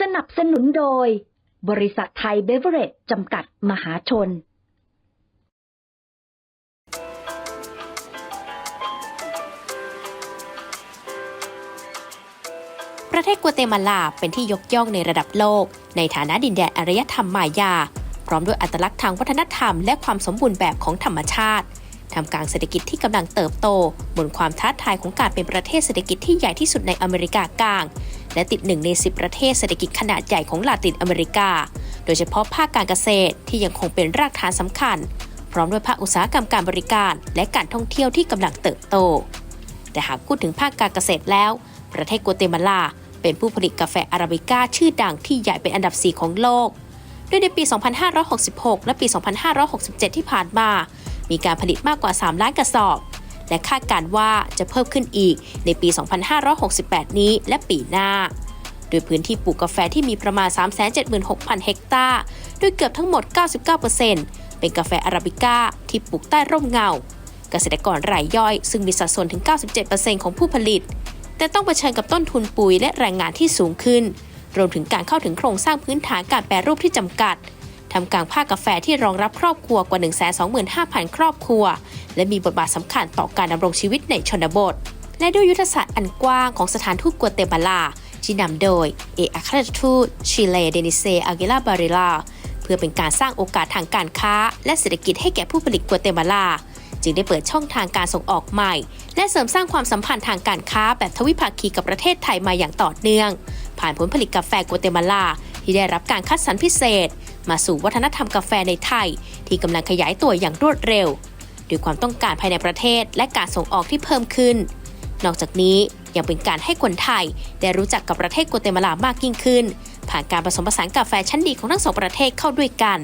สนับสนุนโดย บริษัทไทยเบเวอเรจจำกัดมหาชน ประเทศกัวเตมาลาเป็นที่ยกย่องในระดับโลก ในฐานะดินแดนอารยธรรมมายา พร้อมด้วยอัตลักษณ์ทางวัฒนธรรมและความสมบูรณ์แบบของธรรมชาติทำกลางเศรษฐกิจที่กำลังเติบโต บนความท้าทายของการเป็นประเทศเศรษฐกิจที่ใหญ่ที่สุดในอเมริกากลาง และติดหนึ่งใน 10 ประเทศเศรษฐกิจขนาดใหญ่ของลาตินอเมริกา โดยเฉพาะภาคการเกษตรที่ยังคงเป็นรากฐานสำคัญ พร้อมด้วยภาคอุตสาหกรรมการบริการ และการท่องเที่ยวที่กำลังเติบโต แต่หากพูดถึงภาคการเกษตรแล้ว ประเทศกัวเตมาลา เป็นผู้ผลิตกาแฟอาราบิก้าชื่อดังที่ใหญ่เป็นอันดับ 4 ของโลกโดยในปี 2566 และปี 2567 ที่ผ่านมา มีการผลิตมากกว่า 3 ล้านกระสอบ และคาดการว่าจะเพิ่มขึ้นอีกในปี 2568 นี้และปีหน้า โดยพื้นที่ปลูกกาแฟที่มีประมาณ 376,000 เฮกตาร์โดยเกือบทั้งหมด 99%เป็นกาแฟอาราบิก้าที่ปลูกใต้ร่มเงา เกษตรกรรายย่อย ซึ่งมีสัดส่วนถึง 97%ของผู้ผลิต แต่ต้องเผชิญกับต้นทุนปุ๋ยและแรงงานที่สูงขึ้น รวมถึงการเข้าถึงโครงสร้างพื้นฐานการแปรรูปที่จำกัด ทำกลางภาคกาแฟที่รองรับครอบครัวกว่า 125,000 ครอบครัว และมีบทบาทสำคัญต่อการดำรงชีวิตในชนบท และด้วยยุทธศาสตร์อันกว้างของสถานทูตกัวเตมาลา ที่นำโดยเอกอัครราชทูตชิเลเดนิเซอาเกลาบาริลาเพื่อเป็นการสร้างโอกาสทางการค้า และเศรษฐกิจให้แก่ผู้ผลิตกัวเตมาลา จึงได้เปิดช่องทางการส่งออกใหม่ และเสริมสร้างความสัมพันธ์ทางการค้าแบบทวิภาคีกับประเทศไทยมาอย่างต่อเนื่อง ผ่านผลผลิตกาแฟกัวเตมาลา ที่ได้รับการคัดสรรพิเศษ มาสู่วัฒนธรรมกาแฟในไทย ที่กำลังขยายตัวอย่างรวดเร็วด้วยความต้องการภายในประเทศและการส่งออกที่เพิ่มขึ้น นอกจากนี้ยังเป็นการให้คนไทยได้รู้จักกับประเทศกัวเตมาลามากยิ่งขึ้น ผ่านการผสมผสานกาแฟชั้นดีของทั้งสองประเทศเข้าด้วยกัน